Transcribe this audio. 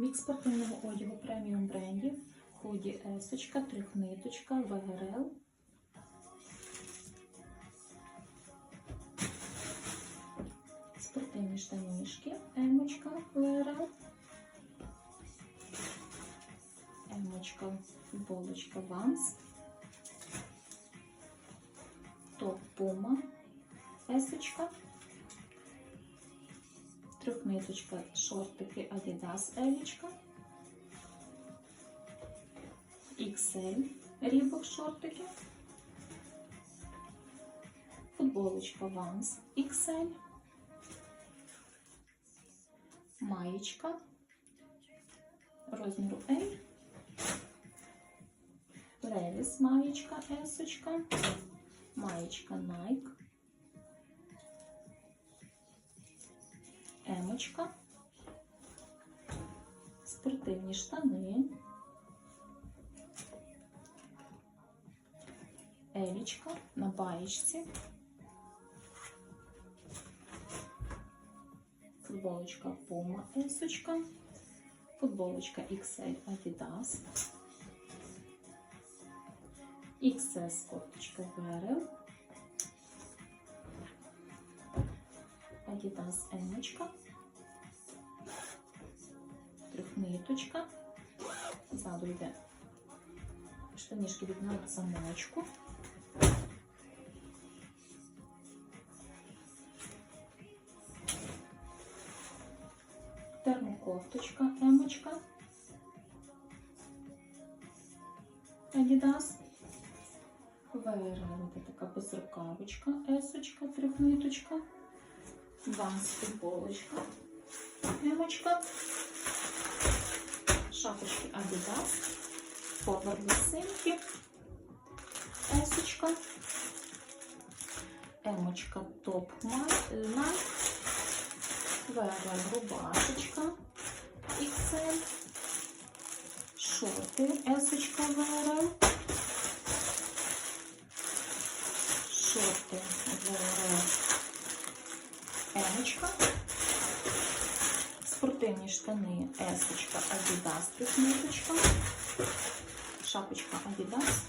Мікс спортивного одягу преміум брендів, худі есочка, трьохниточка, ВГРЛ. Спортивні штанішки, емочка, ВРЛ. Емочка, футболочка, Ванс. Топ Пума, есочка. Трьохниточка, шортики Adidas Елічка. XL Рібок шортики. Футболочка Vans XL. Маєчка розміру L. Левіс маєчка есочка. Маєчка Nike. Емочка, спортивні штани, Елічка на баєчці, футболочка Puma Есочка, футболочка XL Adidas, XS кофточка VRL, Adidas Емочка, трьохниточка, ззаду йде штанішки від на замочку. Термокофточка Емочка. ВРЛ, це така безрукавочка, есочка, трьохниточка. Ванс футболочка, емочка, шапочки Adidas, поверхні синьки, есочка, емочка топ Nike, ВРЛ рубашечка, XL, шорти, есочка ВРЛ, шорти ВРЛ. Емочка, спортивні штани Есочка, Adidas, трьохниточка, шапочка Adidas,